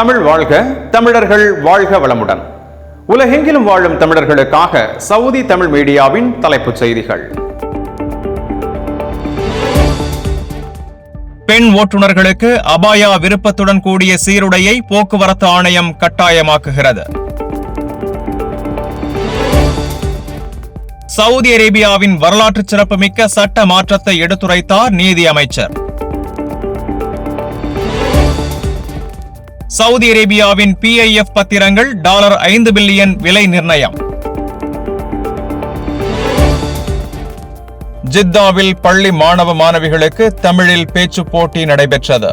தமிழ் வாழ்க தமிழர்கள் வாழ்க வளமுடன். உலகெங்கிலும் வாழும் தமிழர்களுக்காக சவுதி தமிழ் மீடியாவின் தலைப்புச் செய்திகள். பெண் ஓட்டுநர்களுக்கு அபாயா விருப்பத்துடன் கூடிய சீருடையை போக்குவரத்து ஆணையம் கட்டாயமாக்குகிறது. சவுதி அரேபியாவின் வரலாற்று சிறப்புமிக்க சட்ட மாற்றத்தை எடுத்துரைத்தார் நீதி அமைச்சர் சவுதி அரேபியாவின் பிஐஎஃப் பத்திரங்கள் டாலர் ஐந்து பில்லியன் விலை நிர்ணயம். ஜித்தாவில் பள்ளி மாணவ மாணவிகளுக்கு தமிழில் பேச்சு போட்டி நடைபெற்றது.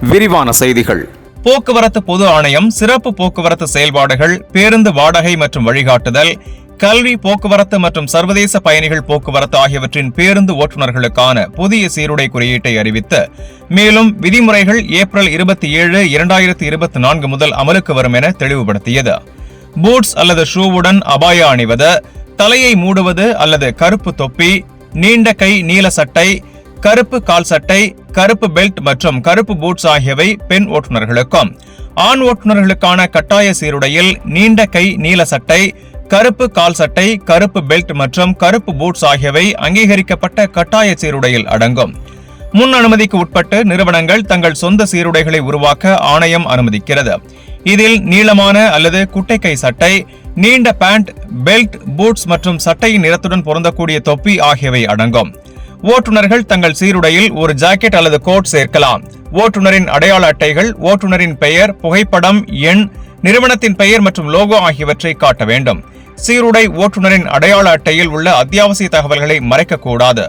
விரிவான செய்திகள். போக்குவரத்து பொது ஆணையம் சிறப்பு போக்குவரத்து செயல்பாடுகள் பேருந்து வாடகை மற்றும் வழிகாட்டுதல் கல்வி போக்குவரத்து மற்றும் சர்வதேச பயணிகள் போக்குவரத்து ஆகியவற்றின் பேருந்து ஓட்டுநர்களுக்கான புதிய சீருடை குறியீட்டை அறிவித்து மேலும் விதிமுறைகள் ஏப்ரல் இருபத்தி ஏழு இரண்டாயிரத்தி இருபத்தி நான்கு முதல் அமலுக்கு வரும் என தெளிவுபடுத்தியது. பூட்ஸ் அல்லது ஷூவுடன் அபாயா அணிவது தலையை மூடுவது அல்லது கருப்பு தொப்பி நீண்ட கை நீல சட்டை கருப்பு கால் சட்டை கருப்பு பெல்ட் மற்றும் கருப்பு பூட்ஸ் ஆகியவை பெண் ஓட்டுநர்களுக்கும் ஆண் ஓட்டுநர்களுக்கான கட்டாய சீருடையில் நீண்ட கை நீல சட்டை கருப்பு கால் சட்டை கருப்பு பெல்ட் மற்றும் கருப்பு பூட்ஸ் ஆகியவை அங்கீகரிக்கப்பட்ட கட்டாய சீருடையில் அடங்கும். முன் அனுமதிக்கு உட்பட்டு நிறுவனங்கள் தங்கள் சொந்த சீருடைகளை உருவாக்க ஆணையம் அனுமதிக்கிறது. இதில் நீளமான அல்லது குட்டைக்கை சட்டை நீண்ட பேண்ட் பெல்ட் பூட்ஸ் மற்றும் சட்டையின் நிறத்துடன் பொருந்தக்கூடிய தொப்பி ஆகியவை அடங்கும். ஓட்டுநர்கள் தங்கள் சீருடையில் ஒரு ஜாக்கெட் அல்லது கோட் சேர்க்கலாம். ஓட்டுநரின் அடையாள அட்டைகள் ஓட்டுநரின் பெயர் புகைப்படம் எண் நிறுவனத்தின் பெயர் மற்றும் லோகோ ஆகியவற்றை காட்ட வேண்டும். சீருடை ஓட்டுநரின் அடையாள அட்டையில் உள்ள அத்தியாவசிய தகவல்களை மறைக்கக்கூடாது.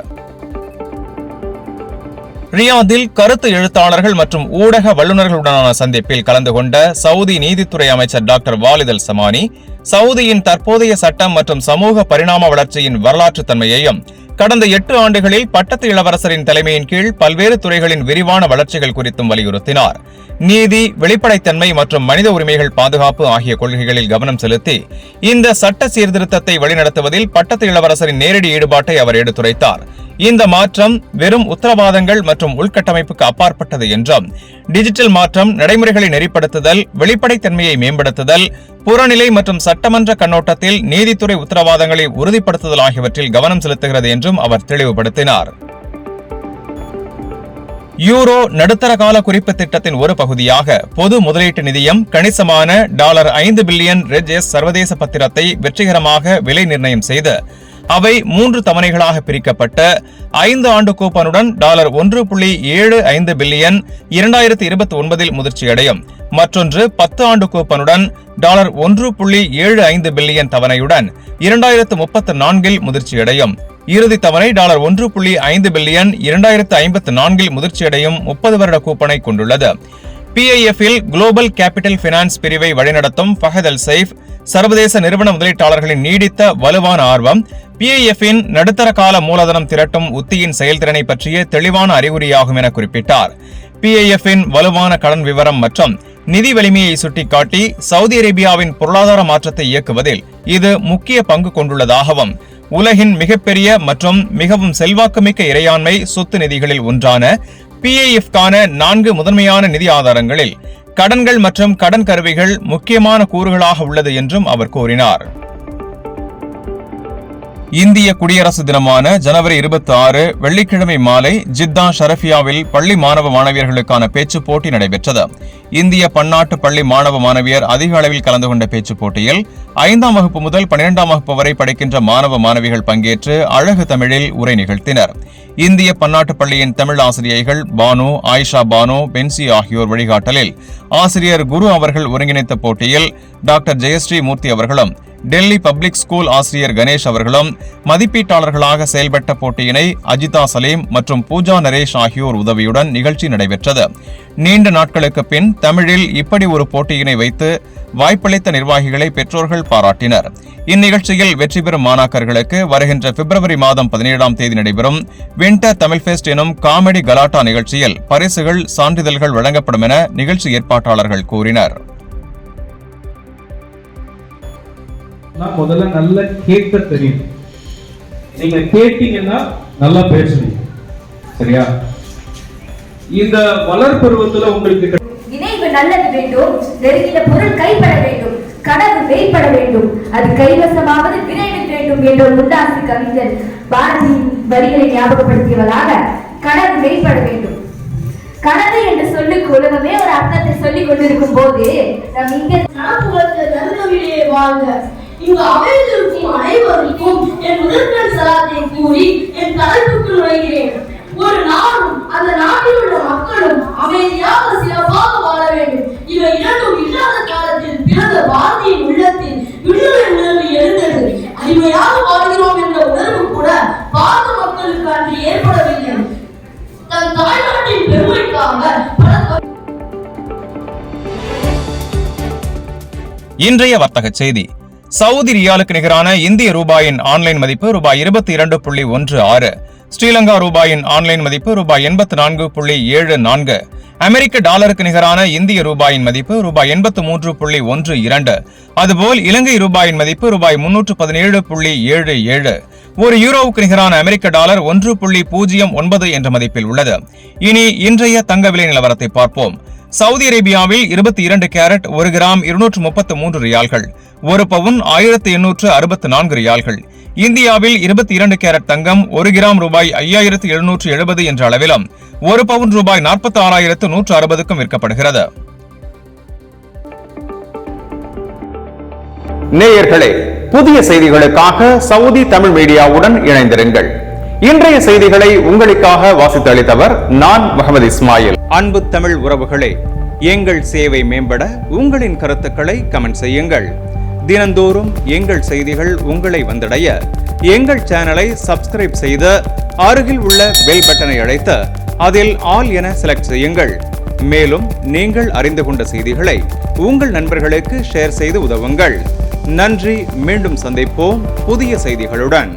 ரியாதில் கருத்து எழுத்தாளர்கள் மற்றும் ஊடக வல்லுநர்களுடனான சந்திப்பில் கலந்து கொண்ட சவுதி நீதித்துறை அமைச்சர் டாக்டர் வாலிதல் சமானி சவுதியின் தற்போதைய சட்டம் மற்றும் சமூக பரிணாம வளர்ச்சியின் வரலாற்று தன்மையையும் கடந்த எட்டு ஆண்டுகளில் பட்டத்து இளவரசரின் தலைமையின் கீழ் பல்வேறு துறைகளின் விரிவான வளர்ச்சிகள் குறித்தும் வலியுறுத்தினார். நீதி வெளிப்படைத்தன்மை மற்றும் மனித உரிமைகள் பாதுகாப்பு ஆகிய கொள்கைகளில் கவனம் செலுத்தி இந்த சட்ட சீர்திருத்தத்தை வழிநடத்துவதில் பட்டத்து இளவரசரின் நேரடி ஈடுபாட்டை அவர் எடுத்துரைத்தார். இந்த மாற்றம் வெறும் உத்தரவாதங்கள் மற்றும் உள்கட்டமைப்புக்கு அப்பாற்பட்டது என்றும் டிஜிட்டல் மாற்றம் நடைமுறைகளை நெறிப்படுத்துதல் வெளிப்படைத்தன்மையை மேம்படுத்துதல் புறநிலை மற்றும் சட்டமன்ற கண்ணோட்டத்தில் நீதித்துறை உத்தரவாதங்களை உறுதிப்படுத்துதல் ஆகியவற்றில் கவனம் செலுத்துகிறது என்றும் அவர் தெளிவுபடுத்தினார். யூரோ நடுத்தர கால குறிப்பு திட்டத்தின் ஒரு பகுதியாக பொது முதலீட்டு நிதியம் கணிசமான டாலர் ஐந்து பில்லியன் ரெஜ் எஸ் சர்வதேச பத்திரத்தை வெற்றிகரமாக விலை நிர்ணயம் செய்து அவை மூன்று தவணைகளாக பிரிக்கப்பட்ட ஐந்து ஆண்டு கூப்பனுடன் டாலர் ஒன்று புள்ளி ஏழு ஐந்து பில்லியன் இரண்டாயிரத்தி இருபத்தி ஒன்பதில் முதிர்ச்சியடையும். மற்றொன்று பத்து ஆண்டு கூப்பனுடன் டாலர் ஒன்று புள்ளி ஏழு ஐந்து பில்லியன் தவணையுடன் இரண்டாயிரத்து முப்பத்து நான்கில் முதிர்ச்சியடையும். இறுதி தவணை டாலர் ஒன்று புள்ளி ஐந்து பில்லியன் இரண்டாயிரத்து ஐம்பத்து நான்கில் முதிர்ச்சியடையும் முப்பது வருட கூப்பனை கொண்டுள்ளது. பிஐஎஃப்பில் குளோபல் கேபிட்டல் பினான்ஸ் பிரிவை வழிநடத்தும் ஃபஹத் அல் சைஃப் சர்வதேச நிறுவன முதலீட்டாளர்களின் நீடித்த வலுவான ஆர்வம் பிஐஎஃப்பின் நடுத்தர கால மூலதனம் திரட்டும் உத்தியின் செயல்திறனை பற்றிய தெளிவான அறிகுறியாகும் என குறிப்பிட்டார். பிஐஎஃப்பின் வலுவான கடன் விவரம் மற்றும் நிதி வலிமையை சுட்டிக்காட்டி சவுதி அரேபியாவின் பொருளாதார மாற்றத்தை இயக்குவதில் இது முக்கிய பங்கு கொண்டுள்ளதாகவும் உலகின் மிகப்பெரிய மற்றும் மிகவும் செல்வாக்குமிக்க இறையாண்மை சொத்து நிதிகளில் ஒன்றான பிஏஎஃப்கான நான்கு முதன்மையான நிதி ஆதாரங்களில் கடன்கள் மற்றும் கடன் கருவிகள் முக்கியமான கூறுகளாக உள்ளது என்றும் அவர் கூறினார். இந்திய குடியரசு தினமான ஜனவரி இருபத்தி ஆறு வெள்ளிக்கிழமை மாலை ஜித்தா ஷரஃபியாவில் பள்ளி மாணவ மாணவியர்களுக்கான பேச்சு போட்டி நடைபெற்றது. இந்திய பன்னாட்டு பள்ளி மாணவ மாணவியர் அதிக அளவில் கலந்து கொண்ட பேச்சு போட்டியில் ஐந்தாம் வகுப்பு முதல் பனிரெண்டாம் வகுப்பு வரை படிக்கின்ற மாணவ மாணவிகள் பங்கேற்று அழகு தமிழில் உரை நிகழ்த்தினர். இந்திய பன்னாட்டு பள்ளியின் தமிழ் ஆசிரியைகள் பானு ஆயிஷா பானு பென்சி ஆகியோர் வழிகாட்டலில் ஆசிரியர் குரு அவர்கள் ஒருங்கிணைத்த போட்டியில் டாக்டர் ஜெயஸ்ரீ மூர்த்தி அவர்களும் டெல்லி பப்ளிக் ஸ்கூல் ஆசிரியர் கணேஷ் அவர்களும் மதிப்பீட்டாளர்களாக செயல்பட்ட போட்டியினை அஜிதா சலீம் மற்றும் பூஜா நரேஷ் ஆகியோர் உதவியுடன் நிகழ்ச்சி நடைபெற்றது. நீண்ட நாட்களுக்கு பின் தமிழில் இப்படி ஒரு போட்டியினை வைத்து வாய்ப்பளித்த நிர்வாகிகளை பெற்றோர்கள் பாராட்டினர். இந்நிகழ்ச்சியில் வெற்றி பெறும் மாணாக்கர்களுக்கு வருகின்ற பிப்ரவரி மாதம் பதினேழாம் தேதி நடைபெறும் வின்டர் தமிழ் ஃபெஸ்ட் எனும் காமெடி கலாட்டா நிகழ்ச்சியில் பரிசுகள் சான்றிதழ்கள் வழங்கப்படும் என நிகழ்ச்சி ஏற்பாட்டாளர்கள் கூறினர். நான் முதல்ல நல்ல கேட்க தெரியும். நீங்க கேட்டீங்கன்னா நல்லா பேசுவீங்க. சரியா? இந்த வளர்பருவத்துல உங்களுக்கு கிடை- நினைவு நல்லது வேண்டும். நெருங்கின பொருள் கைப்பட வேண்டும். கனவு மெய்ப்பட வேண்டும். அது கைவசமாவது விரைவில் வேண்டும் என்ற முண்டாசு கவிஞர் பாரதியின் வரிகளை ஞாபகப்படுத்தியவளாக கனவு மெய்ப்பட வேண்டும். கனவு என்ற சொல்லுக்கு உலகமே ஒரு அர்த்தத்தை சொல்லிக் கொண்டிருக்கும் போது நம் இங்க வாழ்க. இங்கு அமைந்திருக்கும் அனைவருக்கும் என் முதற்கண் சலாத்தை கூறி என் தலைப்புக்கு நுழைகிறேன். ஒரு நாடும் அந்த நாட்டில் உள்ள மக்களும் அமைதியாக சிறப்பாக வாழ வேண்டும். இவை இரண்டும் இல்லாத காலத்தில் பிறந்த பாரதியின் உள்ளத்தில் விடுதலை உணர்வு எழுந்தது. அடிமையாக வாழ்கிறோம் என்ற உணர்வு கூட பாரத மக்களுக்கு அன்று ஏற்படவில்லை. தன் தாய்நாட்டின் பெருமைக்காக பல இன்றைய வர்த்தக செய்தி. சவுதி ரியாலுக்கு நிகரான இந்திய ரூபாயின் ஆன்லைன் மதிப்பு ரூபாய் இருபத்தி இரண்டு புள்ளி ஒன்று ஆறு ஸ்ரீலங்கா ரூபாயின் ஆன்லைன் மதிப்பு ரூபாய் எண்பத்து நான்கு புள்ளி ஏழு நான்கு அமெரிக்க டாலருக்கு நிகரான இந்திய ரூபாயின் மதிப்பு ரூபாய் எண்பத்து மூன்று புள்ளி ஒன்று இரண்டு அதுபோல் இலங்கை ரூபாயின் மதிப்பு ரூபாய் முன்னூற்று பதினேழு புள்ளி ஏழு ஏழு ஒரு யூரோவுக்கு நிகரான அமெரிக்க டாலர் ஒன்று புள்ளி பூஜ்ஜியம் ஒன்பது என்ற மதிப்பில் உள்ளது. இனி இன்றைய தங்க விலை நிலவரத்தை பார்ப்போம். சவுதி அரேபியாவில் இருபத்தி இரண்டு கேரட் ஒரு கிராம் இருநூற்று முப்பத்து மூன்று ரியால்கள் ஒரு பவுன் ஆயிரத்து எண்ணூற்று அறுபத்து நான்கு ரியால்கள். இந்தியாவில் இருபத்தி இரண்டு கேரட் தங்கம் ஒரு கிராம் ரூபாய் ஐயாயிரத்து எழுநூற்று எழுபது என்ற அளவிலும் ஒரு பவுன் ரூபாய் நாற்பத்தி ஆறாயிரத்து நூற்று அறுபதுக்கும் விற்கப்படுகிறது. நேயர்களே புதிய செய்திகளுக்காக சவுதி தமிழ் மீடியாவுடன் இணைந்திருங்கள். இன்றைய செய்திகளை உங்களுக்காக வாசித்து அளித்தவர் நான் முகமது இஸ்மாயில். அன்பு தமிழ் உறவுகளே எங்கள் சேவை மேம்பட உங்களின் கருத்துக்களை கமெண்ட் செய்யுங்கள். தினந்தோறும் எங்கள் செய்திகள் உங்களை வந்தடைய எங்கள் சேனலை சப்ஸ்கிரைப் செய்து அருகில் உள்ள பெல் பட்டனை அழைத்து அதில் ஆல் என செலக்ட் செய்யுங்கள். மேலும் நீங்கள் அறிந்து கொண்ட செய்திகளை உங்கள் நண்பர்களுக்கு ஷேர் செய்து உதவுங்கள். நன்றி மீண்டும் சந்திப்போம் புதிய செய்திகளுடன்.